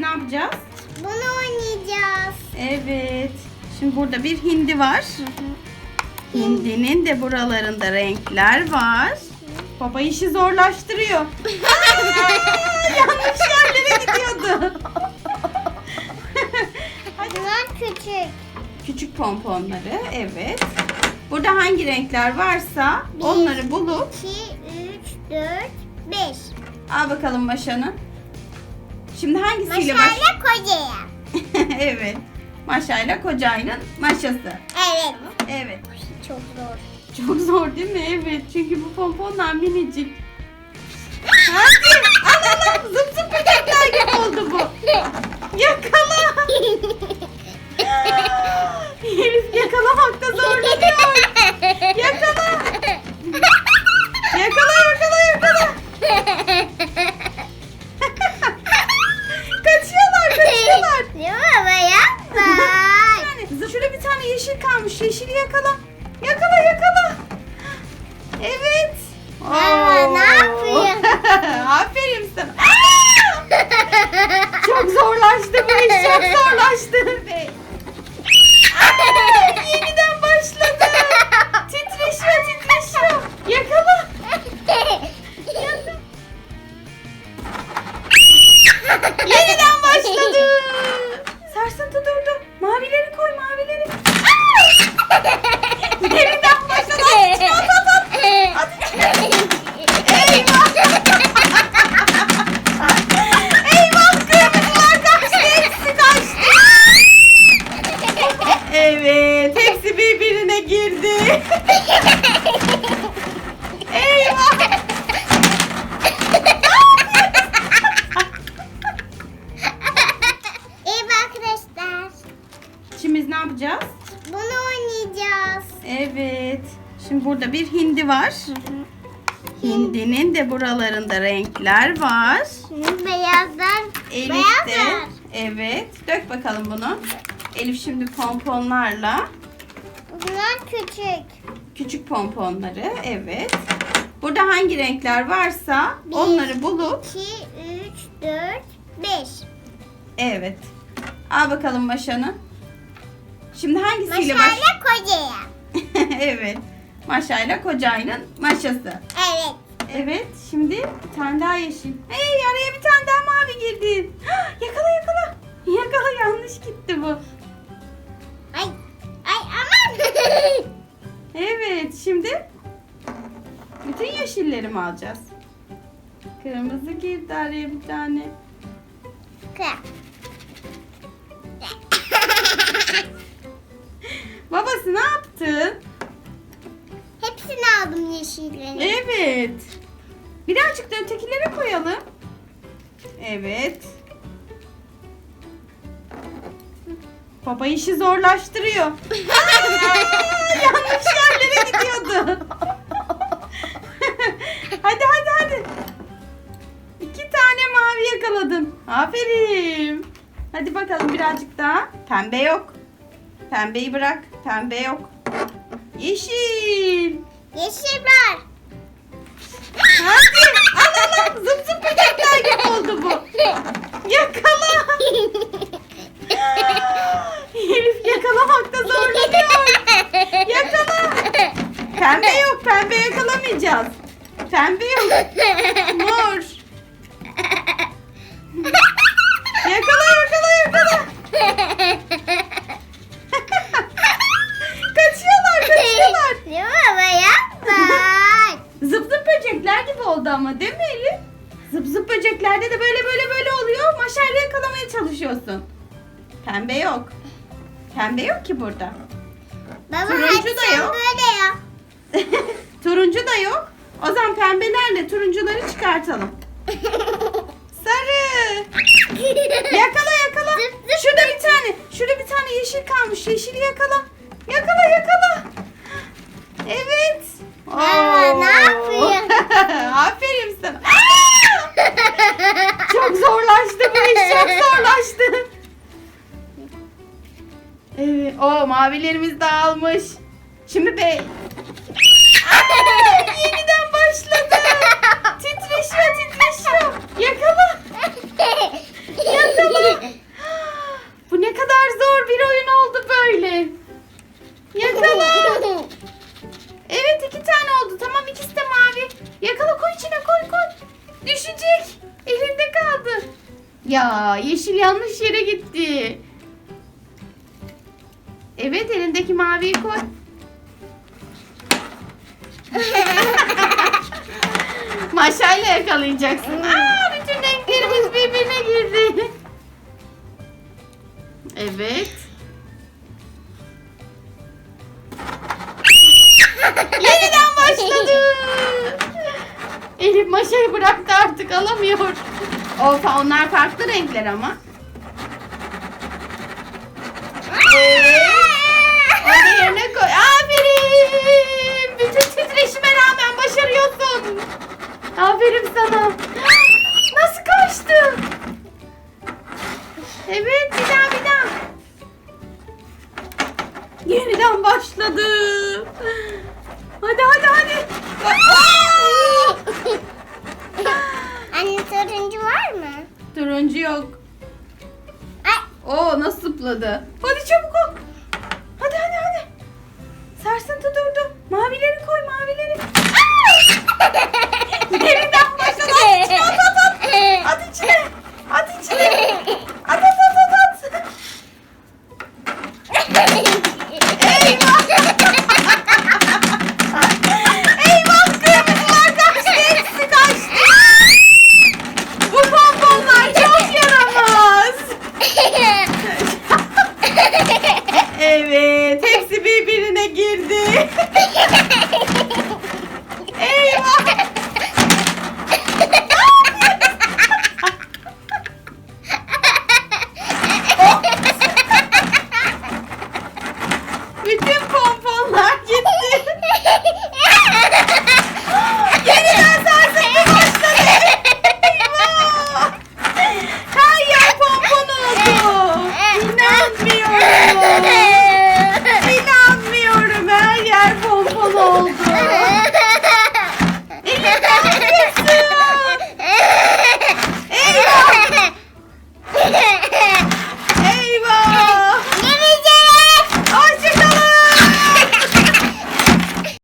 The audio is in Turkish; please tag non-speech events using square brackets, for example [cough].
ne yapacağız? Bunu oynayacağız. Evet. Şimdi burada bir hindi var. Hindinin de buralarında renkler var. Baba işi zorlaştırıyor. Aa, [laughs] yanlış yerlere gidiyordu. Hadi. Bunlar küçük. Küçük pomponları evet. Burada hangi renkler varsa Bir. onları bulup 2, 3, 4, 5. al bakalım maşanı. Şimdi hangisiyle baş? Maşayla kocaya. [laughs] evet. Maşayla kocayının maşası. Evet. Evet. Çok zor. Çok zor değil mi? Evet. Çünkü bu pomponlar minicik. [laughs] Hadi. Al al al. Zıp zıp böcekler gibi oldu bu. Yakala. [laughs] Herif yakalamakta zorlanıyor. Aa, ne yapıyor? [laughs] Aferin sana. [laughs] Çok zorlaştı bu iş. Çok zorlaştı. [laughs] [laughs] Eyvah. İyi arkadaşlar. Şimdi biz ne yapacağız? Bunu oynayacağız. Evet. Şimdi burada bir hindi var. Hindinin de buralarında renkler var. Beyazlar. Elif de. Evet. Dök bakalım bunu. Elif şimdi pomponlarla. Bunlar küçük. Küçük pomponları. Evet. Burada hangi renkler varsa Bir. onları bulup 2, 3, 4, 5. evet. Al bakalım maşanı. Şimdi hangisiyle baş? Maşayla kocaya. [laughs] evet. Maşayla kocayının maşası. Evet. Evet. Şimdi bir tane daha yeşil. Hey araya bir tane daha mavi girdi. [gasps] Yakala yakala. Yakala yanlış gitti bu. Şimdi bütün yeşilleri mi alacağız? Kırmızı girdi araya bir tane. [laughs] Babası ne yaptı? Hepsini aldım yeşilleri. Evet. Birazcık da ötekilere koyalım. Evet. Baba işi zorlaştırıyor. [laughs] Aa, yanlış yerlere gidiyordu. [laughs] hadi hadi hadi. İki tane mavi yakaladım. Aferin. Hadi bakalım birazcık daha. Pembe yok. Pembeyi bırak. Pembe yok. Yeşil. Yeşil var. Hadi. Al al al. Zıp zıp böcekler gibi oldu bu. Yakala. [laughs] Herif yakalamakta zorlanıyor. Yakala. Pembe yok. Pembe yakalamayacağız. Pembe yok. Mor. Yakala yakala yakala. kaçıyorlar kaçıyorlar. [laughs] Mi baba yapma. Zıp zıp böcekler gibi oldu ama değil mi Elif? Zıp zıp böceklerde de böyle böyle böyle oluyor. Maşayla yakalamaya çalışıyorsun. Pembe yok. Pembe yok ki burada. Baba Turuncu da yok. böyle yap. [laughs] Turuncu da yok. O zaman pembelerle turuncuları çıkartalım. Sarı. Yakala yakala. Şurada bir tane. Şurada bir tane yeşil kalmış. Yeşili yakala. Yakala yakala. Evet. Aa, ne yapıyor? [laughs] Aferin sana. Çok zorlaştı bu iş. Çok zorlaştı. Evet. O mavilerimiz dağılmış. Şimdi be. Yeniden başladı. titreşiyor titreşiyor. Yakala. Yakala. Bu ne kadar zor bir oyun oldu böyle. Yakala. Evet iki tane oldu. Tamam ikisi de mavi. Yakala koy içine koy koy. Düşecek. Elinde kaldı. Ya yeşil yanlış yere gitti. Evet elindeki maviyi koy. [laughs] Maşayla yakalayacaksın. Aa, bütün renklerimiz birbirine girdi. Evet. [laughs] Yeniden başladı. Elif maşayı bıraktı artık alamıyor. Olsa onlar farklı renkler ama. Onu yerine koy. Aferin. Bütün titreşime rağmen başarıyorsun. Aferin sana. Nasıl kaçtı? Evet bir daha bir daha. Yeniden başladı. Hadi hadi hadi. [laughs] Anne turuncu var mı? Turuncu yok. Oo nasıl zıpladı. Hadi çabuk ol. Hadi hadi hadi. Sarsıntı. Mavileri koy mavileri. [laughs]